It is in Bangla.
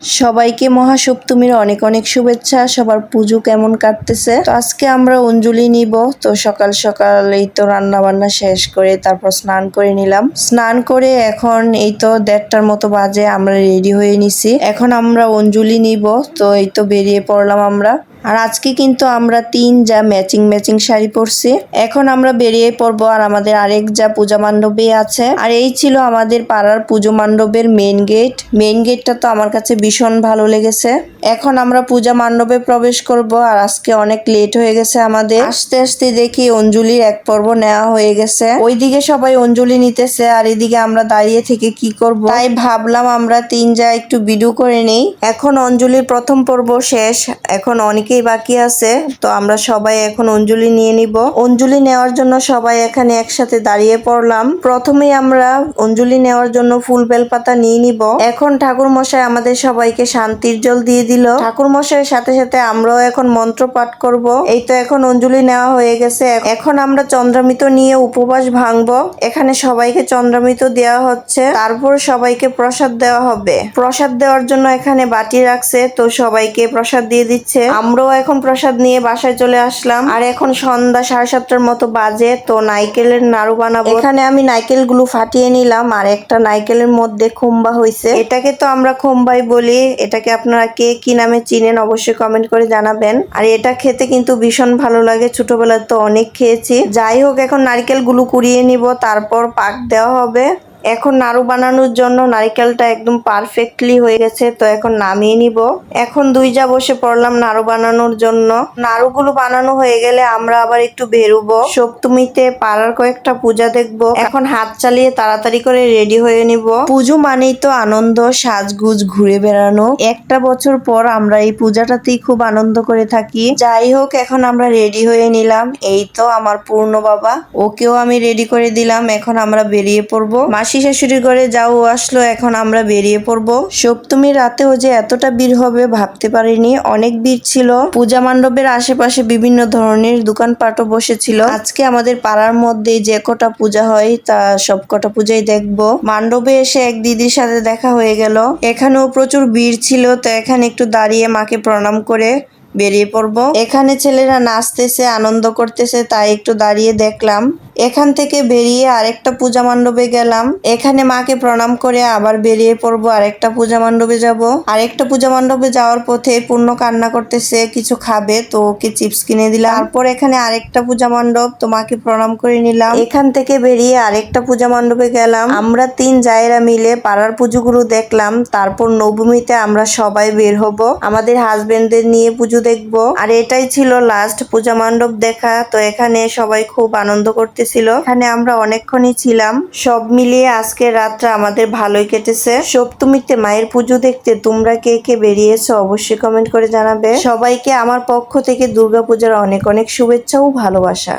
সবাইকে মহাসপ্তমীর অনেক অনেক শুভেচ্ছা। সবার পুজো কেমন কাটতেছে? তো আজকে আমরা অঞ্জলি নিব। তো সকাল সকাল এই তো রান্না বান্না শেষ করে তারপর স্নান করে নিলাম। স্নান করে এখন এই তো দেড়টার মতো বাজে, আমরা রেডি হয়ে নিছি। এখন আমরা অঞ্জলি নিব। তো এই তো বেরিয়ে পড়লাম আমরা। আর আজকে কিন্তু আমরা তিন যা ম্যাচিং ম্যাচিং শাড়ি পরছি। এখন আমরা বেরিয়ে পড়ব আর আমাদের আরেক যা পূজা মণ্ডপে আছে। আর এই ছিল আমাদের পাড়ার পুজো মণ্ডপের মেন গেট মেন গেটটা তো আমার কাছে ভীষণ ভালো লেগেছে। এখন আমরা পূজা মণ্ডপে প্রবেশ করব আর আজকে অনেক লেট হয়ে গেছে আমাদের। আস্তে আস্তে দেখি অঞ্জলির এক পর্ব নেওয়া হয়ে গেছে। ওইদিকে সবাই অঞ্জলি নিতেছে আর এদিকে আমরা দাঁড়িয়ে থেকে কি করব? তাই ভাবলাম আমরা তিন যা একটু ভিডিও করে নেই। এখন অঞ্জলির প্রথম পর্ব শেষ। এখন অনেকেই বাকি আছে, তো আমরা সবাই এখন অঞ্জলি নিয়ে নিব। অঞ্জলি নেওয়ার জন্য সবাই এখানে একসাথে দাঁড়িয়ে পড়লাম। প্রথমে আমরা অঞ্জলি নেওয়ার জন্য ফুল বেলপাতা নিয়ে নিব। এখন ঠাকুর মশাই আমাদের সবাইকে শান্তির জল দিয়ে দিল। ঠাকুর মশাইয়ের সাথে সাথে আমরাও এখন মন্ত্র পাঠ করব। এই তো এখন অঞ্জলি নেওয়া হয়ে গেছে। এখন আমরা চন্দ্রামৃত নিয়ে উপবাস ভাঙবো। এখানে সবাইকে চন্দ্রামৃত দেওয়া হচ্ছে। তারপর সবাইকে প্রসাদ দেওয়া হবে। প্রসাদ দেওয়ার জন্য এখানে বাটি রাখছে, তো সবাইকে প্রসাদ দিয়ে দিচ্ছে। আমরাও এখন প্রসাদ নিয়ে বাসায় চলে আসলাম। আর এখন সন্ধ্যা সাড়ে সাতটার মতো বাজে, তো নাইকেলের নাড়ু বানাবো। এখানে আমি নাইকেলগুলো ফাটিয়ে নিলাম, আর একটা নাইকেলের মধ্যে খুম্বা হয়েছে এটাকে তো আমরা খুম্বাই বলি, এটাকে আপনারা কে কি নামে চিনেন অবশ্যই কমেন্ট করে জানাবেন। আর এটা খেতে কিন্তু ভীষণ ভালো লাগে, ছোটবেলায় তো অনেক খেয়েছি। যাই হোক, এখন নারকেলগুলো কুড়িয়ে নিব, তারপর পাক দেওয়া হবে। এখন নাড়ু বানানোর জন্য নারিকেলটা একদম পারফেক্টলি হয়ে গেছে, তো এখন নামিয়ে নিব। এখন দুই যা বসে পড়লাম নাড়ু বানানোর জন্য। নাড়ুগুলো বানানো হয়ে গেলে আমরা আবার একটু বেরোবো। সপ্তমীতে পাড়ার কয়েকটা পূজা দেখব। এখন হাত চালিয়ে তাড়াতাড়ি করে রেডি হয়ে নিব। পুজো মানেই তো আনন্দ, সাজগুজ, ঘুরে বেড়ানো। একটা বছর পর আমরা এই পূজাটাতেই খুব আনন্দ করে থাকি। যাই হোক, এখন আমরা রেডি হয়ে নিলাম। এই তো আমার পূর্ণ বাবা। ওকেও আমি রেডি করে দিলাম। এখন আমরা বেরিয়ে পড়ব। মাসি শাশুড়ির ঘরে যাও আসলো, এখন আমরা বেরিয়ে পড়ব। সপ্তমীর রাতেও যে এতটা ভিড় হবে ভাবতে পারিনি। অনেক ভিড় ছিল। পূজা মণ্ডপের আশেপাশে বিভিন্ন ধরনের দোকানপাটও বসেছিল। আজকে আমাদের পাড়ার মধ্যে যে কটা পূজা হয়, তা সব কটা পূজাই দেখব। মণ্ডপে এসে এক দিদির সাথে দেখা হয়ে গেল। এখানেও প্রচুর ভিড় ছিল, তো এখানে একটু দাঁড়িয়ে মাকে প্রণাম করে বেরিয়ে পড়ব। এখানে ছেলেরা নাচতেছে, আনন্দ করতেছে, তাই একটু দাঁড়িয়ে দেখলাম। এখান থেকে বেরিয়ে আরেকটা পূজা মণ্ডপে গেলাম। এখানে মাকে প্রণাম করে আবার বেরিয়ে পড়ব, আরেকটা পূজা মণ্ডপে যাব। আরেকটা পূজা মণ্ডপে যাওয়ার পথে পূর্ণ কান্না করতেছে, কিছু খাবে, তো ওকে চিপস কিনে দিলাম। তারপর এখানে আরেকটা পূজা মণ্ডপ, তো মাকে প্রণাম করে নিলাম। এখান থেকে বেরিয়ে আরেকটা পূজা মণ্ডপে গেলাম। আমরা তিন জায়েরা মিলে পাড়ার পুজোগুলো দেখলাম। তারপর নবমীতে আমরা সবাই বের হব। আমাদের হাজবেন্ডদের নিয়ে পুজো দেখব। আর এটাই ছিল লাস্ট পূজা মণ্ডপ দেখা। তো এখানে সবাই খুব আনন্দ করতেছিল এখানে আমরা অনেকক্ষণই ছিলাম। সব মিলিয়ে আজকে রাতটা আমাদের ভালোই কেটেছে। সপ্তমীতে মায়ের পুজো দেখতে তোমরা কে কে বেরিয়েছো অবশ্যই কমেন্ট করে জানাবে। সবাইকে আমার পক্ষ থেকে দুর্গাপূজার অনেক অনেক শুভেচ্ছা ও ভালোবাসা।